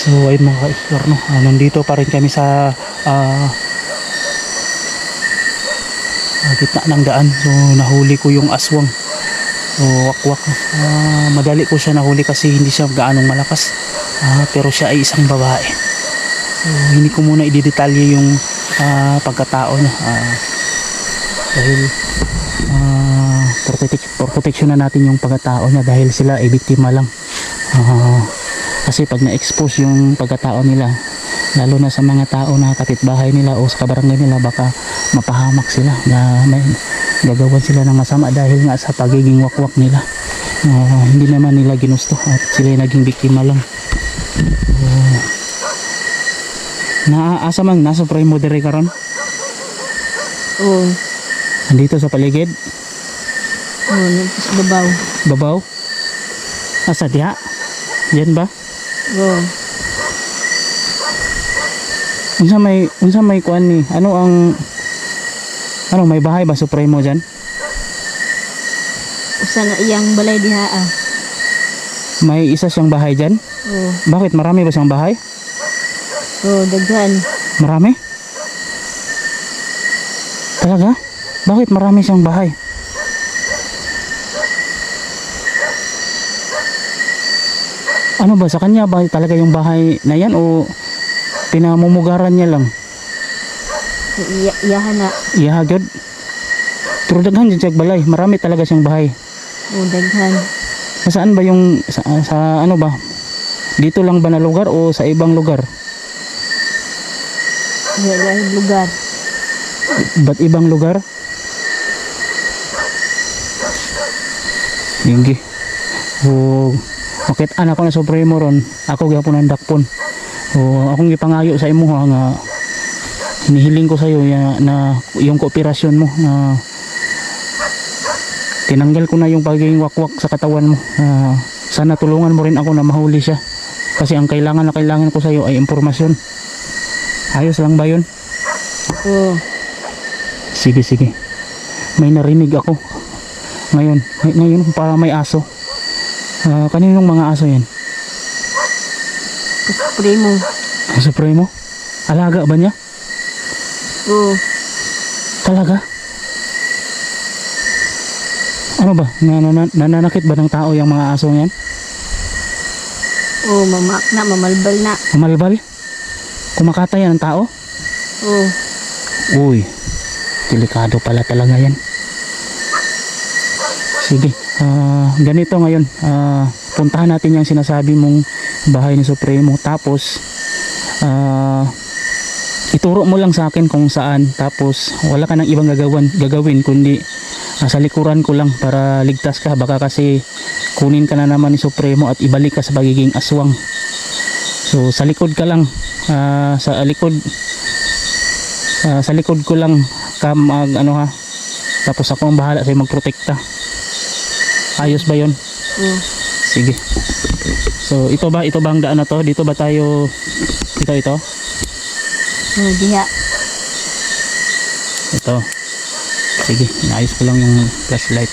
So ay mga ka-explore no. Ah, nandito pa rin kami sa ah, ah, gitna ng daan. So nahuli ko yung aswang. So wakwak. Ah, madali ko siya nahuli kasi hindi siya gaanong malakas. Ah, pero siya ay isang babae. So hindi ko muna ididetalye yung ah, pagkatao niya. Ah, dahil ah, protect, protection na natin yung pagkatao niya dahil sila ay biktima lang. Ah, kasi pag na-expose yung pagkatao nila lalo na sa mga tao na kapitbahay nila o sa kabarangay nila baka mapahamak sila na may gagawan sila ng masama dahil nga sa pagiging wakwak nila. Ah, hindi naman nila ginusto at sila naging biktima lang. Uh, naaasa mang nasa primo dire karon Oo. nandito sa paligid? Oo, nagpas babaw. babaw? Asa diha yan ba Oo. unsa may unsa may kuan ni ano ang ano may bahay ba supremo diyan Usa na iyang balay diha ah. may isa siyang bahay diyan Oo. bakit marami ba siyang bahay Oo, daghan. marami talaga bakit marami siyang bahay ano ba sa kanya ba talaga yung bahay na yan o pinamumugaran niya lang Iya, iyahan na. ihagad pero daghan siya balay marami talaga siyang bahay Oo, daghan. Saan ba yung sa, sa ano ba? Dito lang ba na lugar o sa ibang lugar? Dahil lugar. Ba't ibang lugar? Hindi. O makit anak ko na supremo ron. Ako gyapon ang dakpon. O akong ipangayo sa imo ha, nga hinihiling ko sa iyo ya, na yung kooperasyon mo na tinanggal ko na yung pagiging wakwak sa katawan mo. Ah, sana tulungan mo rin ako na mahuli siya. Kasi ang kailangan na kailangan ko sa iyo ay impormasyon. Ayos lang ba yun? Oo. Sige, sige. May narinig ako. Ngayon, ngay- ngayon para may aso. Ah, kaninong mga aso yan? Primo. Ang Supremo? Alaga ba niya? Oo. Talaga? Ano ba? Nanana- nananakit ba ng tao yung mga aso yan? Oo, mamak na, mamalbal na. Mamalbal? Kumakatay ng tao? Oo. Uy, delikado pala talaga yan. Sige, ah, ganito ngayon. ah, puntahan natin yung sinasabi mong bahay ni Supremo. Tapos, ah, ituro mo lang sa akin kung saan. Tapos, wala ka nang ibang gagawin, gagawin kundi ah, sa likuran ko lang para ligtas ka. Baka kasi kunin ka na naman ni Supremo at ibalik ka sa pagiging aswang. So, sa likod ka lang. ah, sa likod Ah, sa likod ko lang ka mag ano ha tapos ako ang bahala sa'yo magprotekta ayos ba yon Oo. sige. So ito ba? Ito ba ang daan na to? Dito ba tayo? Ito ito? Oo, diha. ito. Sige naayos ko lang yung flashlight.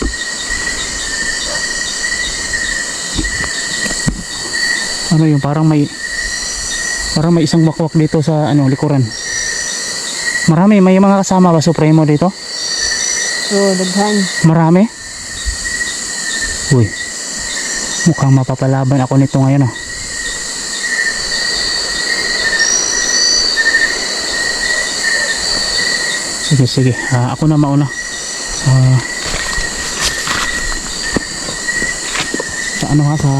Ano yung parang may parang may isang wakwak dito sa ano likuran. Marami. May mga kasama ba? Supremo dito? Oo, daghan. Marami? Uy. Mukhang mapapalaban ako nito ngayon ah. Sige, sige. Ah, ako na mauna. Ah, sa ano ha, sa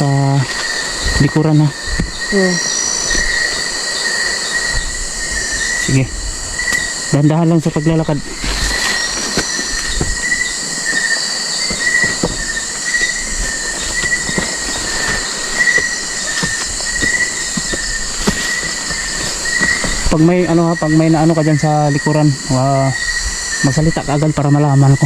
sa likuran ha. Oo. Sige. Dandahan lang sa paglalakad. Pag may ano ha, pag may naano ka diyan sa likuran, wa magsalita ka agad para malaman ko.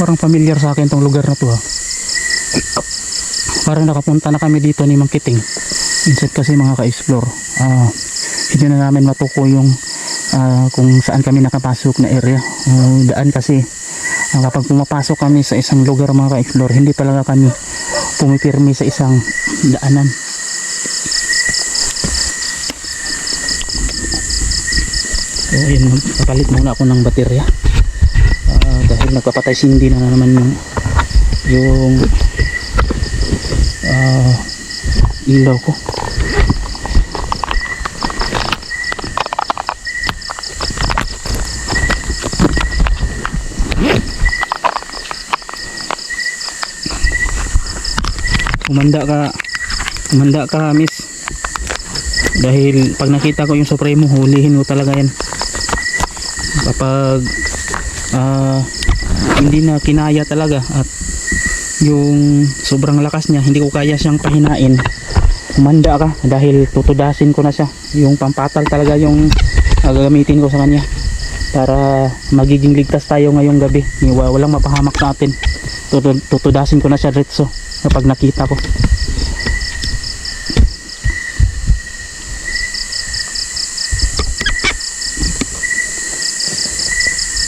Parang familiar sa akin tong lugar na to ha. Parang nakapunta na kami dito ni Mang Kiting. Instead kasi mga ka-explore. Ah, hindi na namin matuko yung ah, kung saan kami nakapasok na area. Ah, daan kasi ah, kapag pumapasok kami sa isang lugar mga ka-explore, hindi talaga kami pumipirmi sa isang daanan. So ayun, magpapalit muna ako ng baterya. Ah, dahil nagpapatay sindi na naman yung yung ah, ilaw ko. Umanda ka, umanda ka, miss. Dahil pag nakita ko yung Supremo, hulihin mo talaga yan. Kapag ah, hindi na kinaya talaga at yung sobrang lakas niya, hindi ko kaya siyang pahinain. Umanda ka dahil tutudasin ko na siya. Yung pampatal talaga yung gagamitin ko sa kanya para magiging ligtas tayo ngayong gabi. Wa- Walang mapahamak sa atin. Tutu- Tutudasin ko na siya retso kapag nakita ko.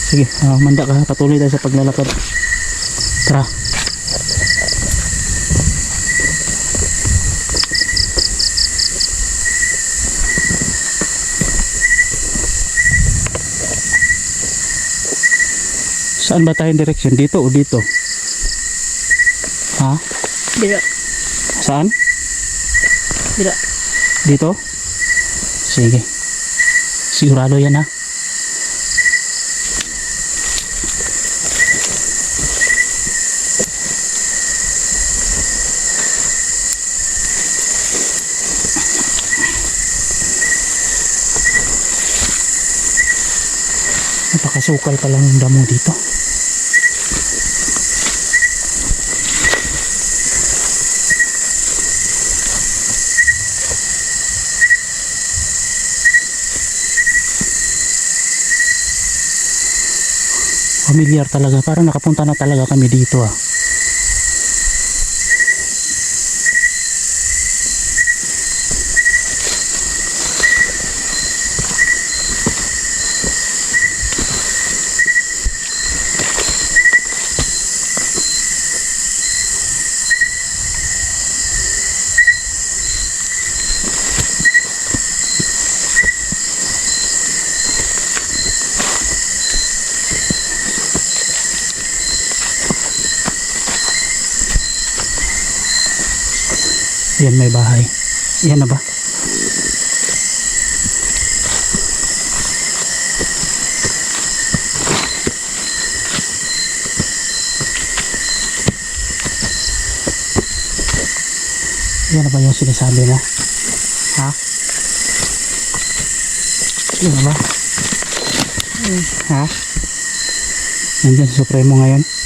Sige, ah, manda ka. Patuloy tayo sa paglalakad. Tara. Saan ba tayong direction? Dito o dito? Ha? Dira. Saan? Dira. Dito? Sige. Sigurado yan ha. Napakasukal pa lang yung damo dito. Familiar talaga. Parang nakapunta na talaga kami dito ah. Yan may bahay. Yan na ba? Yan na ba yung sinasabi mo? Ha? Yan na ba? Ha? Nandyan si Supremo ngayon?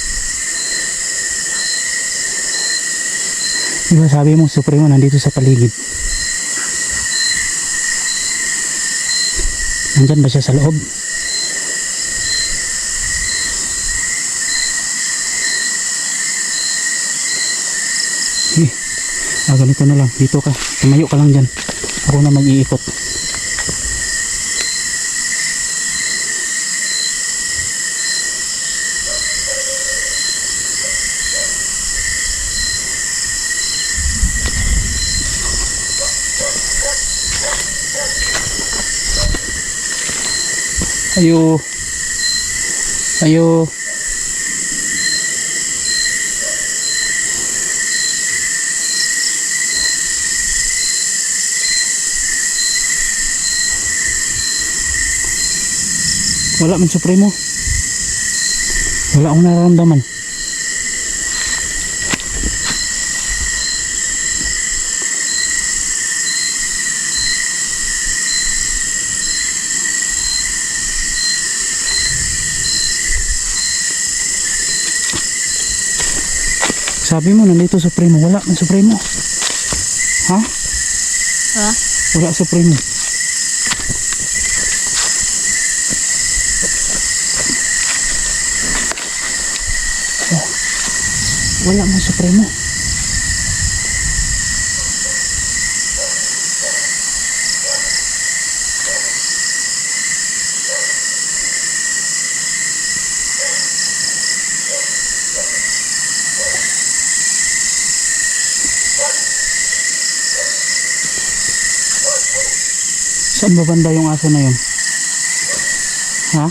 Di ba sabi mo Supremo nandito sa paligid? Nandyan ba siya sa loob? Eh, ah, ganito na lang. Dito ka. Tumayo ka lang dyan. Ako na mag-iikot. Ayo. Ayo. Wala man supremo. Wala akong nararamdaman. Sabi mo nandito supremo. Wala man supremo. Ha? Ha? Wala supremo. Oh. Wala man supremo. Saan ba banda yung aso na yun? Ha?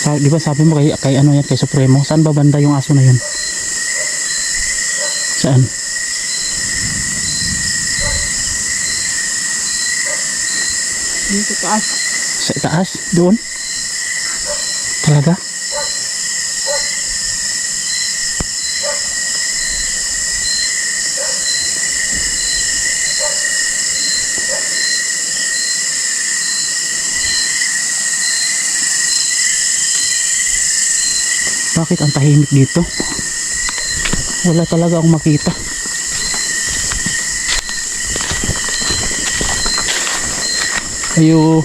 Sa, di ba sabi mo kay, kay ano yan, kay Supremo? Saan ba banda yung aso na yun? Saan? Dito taas. Sa itaas? Doon? Talaga? Bakit ang tahimik dito? Wala talaga akong makita. Ayo.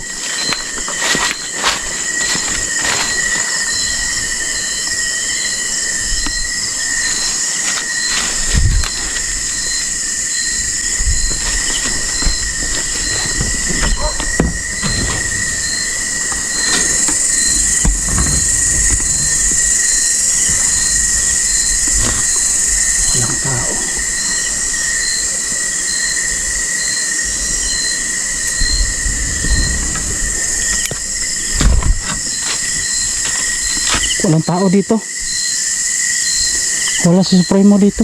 Walang tao dito. Wala si Supremo dito.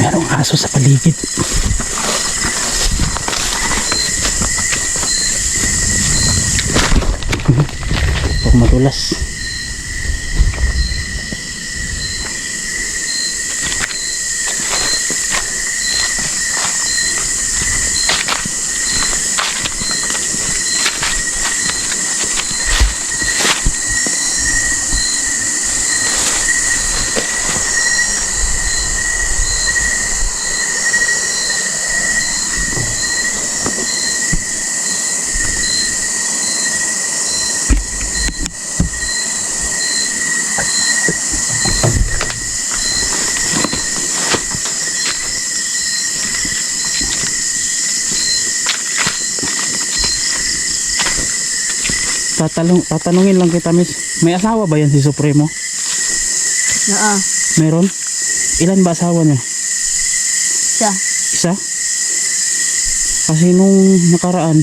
Merong aso sa paligid. Huwag Tatalong, tatanungin lang kita, miss. May asawa ba yan si Supremo? Naa. Meron? Ilan ba asawa niya? Siya. Isa? Kasi nung nakaraan,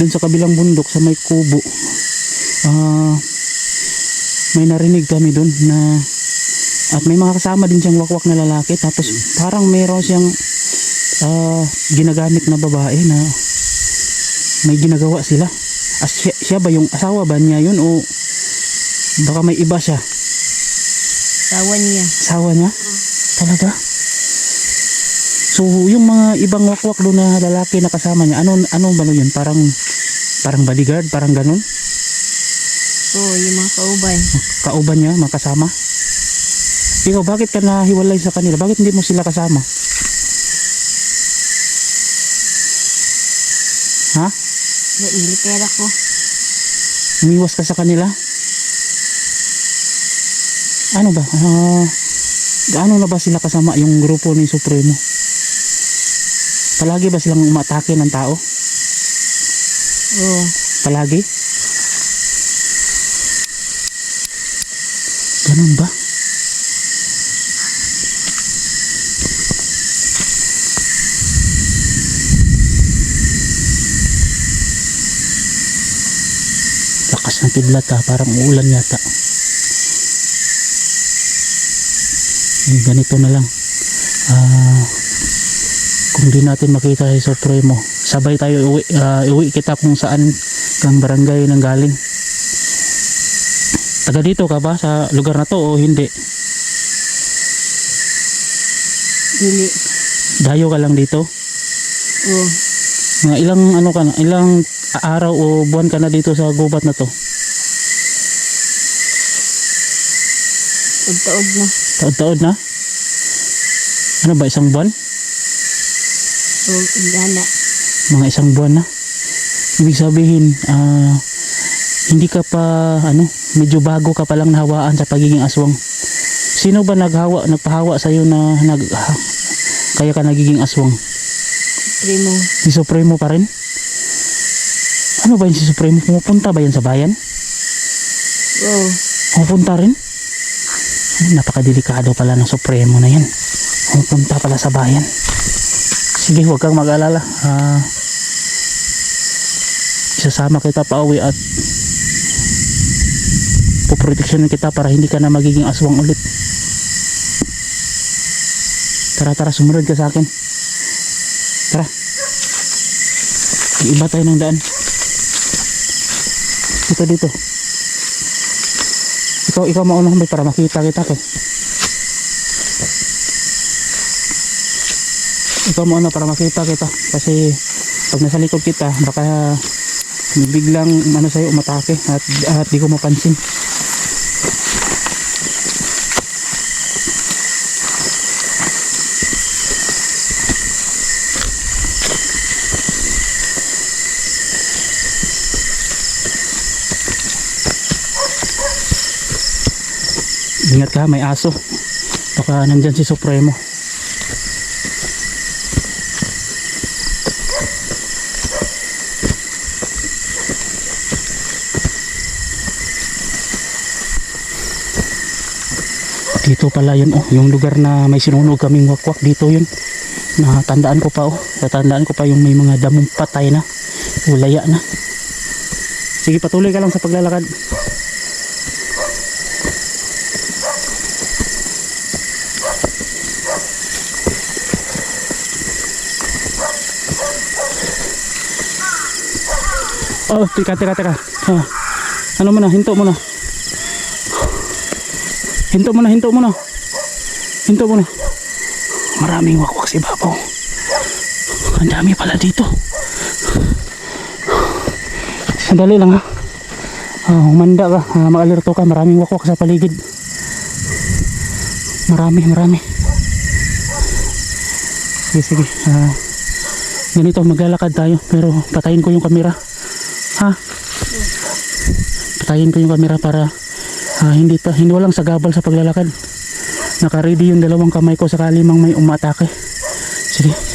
dun sa kabilang bundok sa may kubo, ah, may narinig kami dun na at may mga kasama din siyang wakwak na lalaki tapos parang meron siyang ah, ginagamit na babae na may ginagawa sila. As siya, siya ba yung asawa ba niya yun o baka may iba siya? Tawa niya. Asawa niya? Talaga? So, yung mga ibang wakwak doon na lalaki na kasama niya, ano, ano ba yun? Parang, parang bodyguard? Parang ganun? Oo, yung mga kaubay. Kauban niya, mga kasama? Ikaw, bakit ka nahiwalay sa kanila? Bakit hindi mo sila kasama? Ha? Nailipera ko. Umiwas ka sa kanila? Ano ba? Ah, gaano na ba sila kasama yung grupo ni Supremo? Palagi ba silang umatake ng tao? Oo. Palagi? Ganun ba? Lakas ng kidlat ha, parang uulan yata. Eh, ganito na lang. Ah, kung di natin makita si Supremo, sabay tayo uwi, ah, uwi kita kung saan kang barangay nang galing. Taga dito ka ba sa lugar na to o hindi? Dili. Dayo ka lang dito? Oo. Mga ilang ano ka na, ilang araw o buwan ka na dito sa gubat na to? Taod-taod na. Taon-taon na? Ano ba, isang buwan? Oo, indana. Mga isang buwan na? Ibig sabihin, ah, hindi ka pa, ano, medyo bago ka palang nahawaan sa pagiging aswang. Sino ba naghawa, nagpahawa sa iyo na nag ha- kaya ka nagiging aswang? Primo. Si Supremo pa rin? Ano ba yun si Supremo? Pumupunta ba yan sa bayan? Oo. Pumupunta rin? Ay, napakadelikado pala ng Supremo na yan. Pumupunta pala sa bayan. Sige, huwag kang mag-alala. Ah, isasama kita pa uwi at puproteksyonin kita para hindi ka na magiging aswang ulit. Tara, tara, sumunod ka sa akin. Tara. Iba tayo ng daan. Dito, dito. Ikaw, ikaw mauna kami para makita kita kay. Ikaw mauna para makita kita kasi pag nasa likod kita baka biglang ano sa'yo umatake at, at di ko mapansin. Ingat ka, may aso. Baka nandyan si Supremo. Dito pala yun oh, yung lugar na may sinunog kaming wakwak dito yun. Natandaan ko pa oh, natandaan ko pa yung may mga damong patay na. Ulaya na. Sige, patuloy ka lang sa paglalakad. Oh, teka, teka, teka. Ah, ano mo na, hinto mo na. Hinto mo na, hinto mo na. Hinto mo na. Maraming wakwak sa ibabaw. Ang dami pala dito. Sandali lang ha. Ah, humanda ka, ah, mag-alerto ka. Maraming wakwak sa paligid. Marami, marami. Sige, sige. Ah, ganito, maglalakad tayo. Pero patayin ko yung kamera. Ha? Patayin ko yung kamera para ah, hindi pa hindi walang sagabal sa paglalakad. Naka-ready yung dalawang kamay ko sakali mang may umatake. Sige,